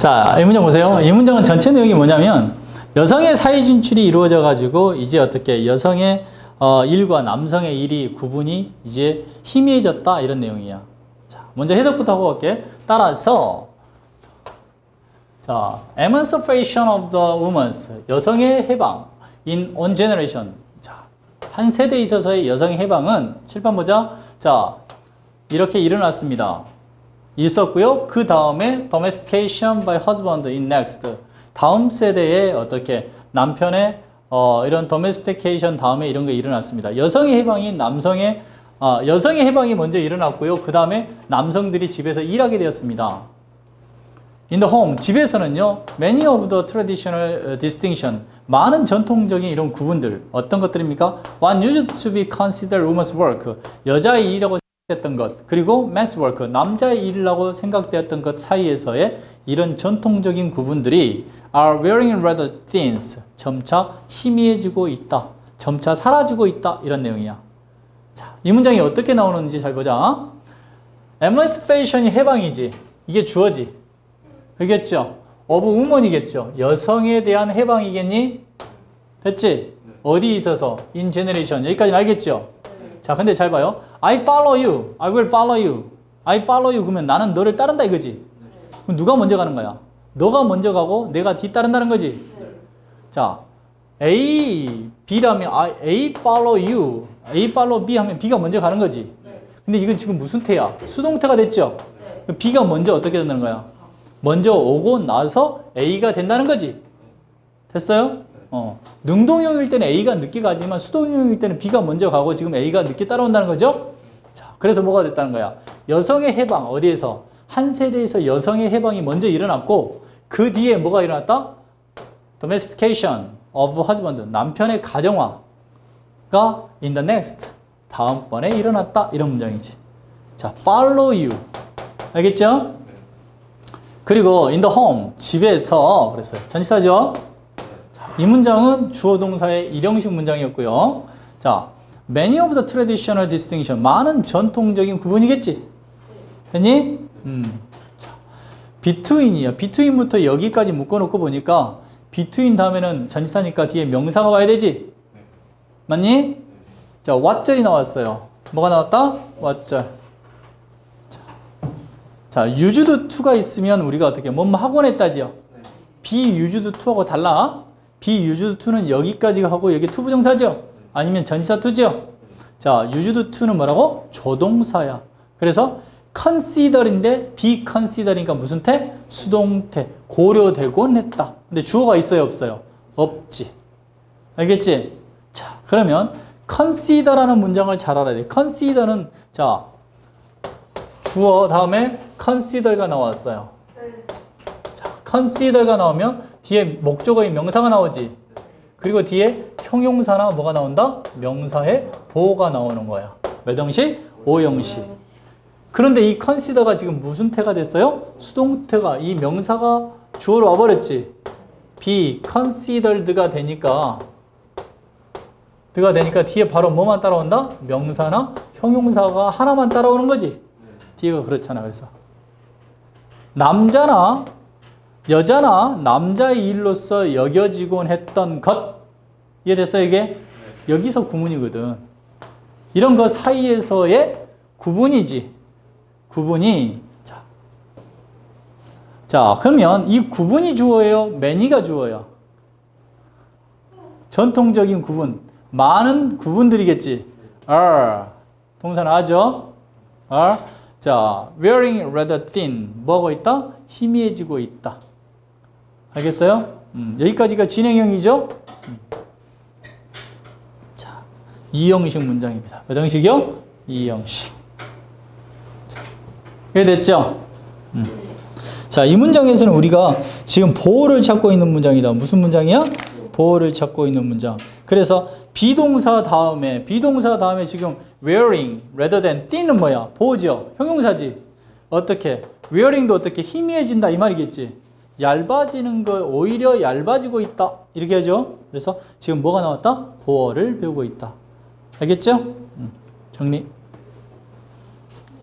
자, 이 문장 보세요. 이 문장은 전체 내용이 뭐냐면 여성의 사회 진출이 이루어져 가지고 이제 어떻게 여성의 어, 일과 남성의 일이 구분이 이제 희미해졌다 이런 내용이야. 자, 먼저 해석부터 하고 갈게. 따라서 자, emancipation of the women 여성의 해방 in one generation. 자, 한 세대에 있어서의 여성의 해방은 칠판 보자. 자, 이렇게 일어났습니다. 있었고요. 그 다음에 domestication by husband in next. 다음 세대에 어떻게 남편의 어, 이런 domestication 다음에 이런 게 일어났습니다. 여성의 해방이 남성의 어, 여성의 해방이 먼저 일어났고요. 그 다음에 남성들이 집에서 일하게 되었습니다. In the home, 집에서는요, many of the traditional distinction, 많은 전통적인 이런 구분들, 어떤 것들입니까? One used to be considered woman's work, 여자의 일이라고 생각됐던 것, 그리고 work, 남자의 일이라고 생각되었던 것 사이에서의 이런 전통적인 구분들이 are wearing rather thin, 점차 희미해지고 있다, 점차 사라지고 있다, 이런 내용이야. 자, 이 문장이 어떻게 나오는지 잘 보자. emancipation이 해방이지, 이게 주어지. 그겠죠? 어브 우먼이겠죠. 여성에 대한 해방이겠니? 됐지? 어디 있어서? in generation. 여기까지는 알겠죠? 자, 근데 잘 봐요. I follow you. I will follow you. I follow you. 그러면 나는 너를 따른다 이거지. 그럼 누가 먼저 가는 거야? 너가 먼저 가고 내가 뒤따른다는 거지. 자, A, B라면 A follow you. A follow B 하면 B가 먼저 가는 거지. 근데 이건 지금 무슨 태야? 수동태가 됐죠? B가 먼저 어떻게 된다는 거야? 먼저 오고 나서 A가 된다는 거지. 됐어요? 어. 능동형일 때는 A가 늦게 가지만 수동형일 때는 B가 먼저 가고 지금 A가 늦게 따라온다는 거죠? 자, 그래서 뭐가 됐다는 거야? 여성의 해방, 어디에서? 한 세대에서 여성의 해방이 먼저 일어났고 그 뒤에 뭐가 일어났다? domestication of husband, 남편의 가정화가 in the next, 다음번에 일어났다. 이런 문장이지. 자, follow you. 알겠죠? 그리고 in the home, 집에서 그랬어요. 전치사죠? 자, 이 문장은 주어 동사의 일형식 문장이었고요. 자, many of the traditional distinction, 많은 전통적인 구분이겠지? 됐니? 음. 자, between이요. between부터 여기까지 묶어놓고 보니까 between 다음에는 전치사니까 뒤에 명사가 와야 되지? 맞니? 자, what절이 나왔어요. 뭐가 나왔다? what절. 자, 유주드 투가 있으면 우리가 어떻게 뭐뭐 하곤 했다지요. 비유주드 투하고 달라. 비유주드 투는 여기까지 하고 여기 투부정사죠. 아니면 전치사 투죠. 자, 유주드 투는 뭐라고? 조동사야. 그래서 consider인데 be consider니까 무슨 태? 수동태. 고려되곤 했다. 근데 주어가 있어요, 없어요? 없지. 알겠지? 자, 그러면 consider라는 문장을 잘 알아야 돼. consider는 자, 주어 다음에 consider가 나왔어요. 자, consider가 나오면 뒤에 목적어인 명사가 나오지. 그리고 뒤에 형용사나 뭐가 나온다? 명사의 보호가 나오는 거야. 몇 형식? 오형식. 그런데 이 consider가 지금 무슨 태가 됐어요? 수동태가 이 명사가 주어로 와버렸지. be considered가 되니까 드가 되니까 뒤에 바로 뭐만 따라온다? 명사나 형용사가 하나만 따라오는 거지. 뒤가 그렇잖아. 그래서 남자나 여자나 남자의 일로서 여겨지곤 했던 것 이해됐어 이게? 여기서 구문이거든. 이런 거 사이에서의 구분이지. 구분이 자, 자 그러면 이 구분이 주어예요? 매니가 주어요? 전통적인 구분 많은 구분들이겠지. are 동사 나죠? are 자, wearing rather thin. 뭐하고 있다? 희미해지고 있다. 알겠어요? 음, 여기까지가 진행형이죠? 음. 자, 이형식 문장입니다. 몇 형식이요? 이형식. 이해 됐죠? 음. 자, 이 문장에서는 우리가 지금 보호를 찾고 있는 문장이다. 무슨 문장이야? 보호를 찾고 있는 문장. 그래서 비동사 다음에 비동사 다음에 지금 wearing rather than thin은 뭐야? 보호죠. 형용사지. 어떻게? wearing도 어떻게 희미해진다 이 말이겠지. 얇아지는 거 오히려 얇아지고 있다. 이렇게 하죠. 그래서 지금 뭐가 나왔다? 보호를 배우고 있다. 알겠죠? 음, 정리.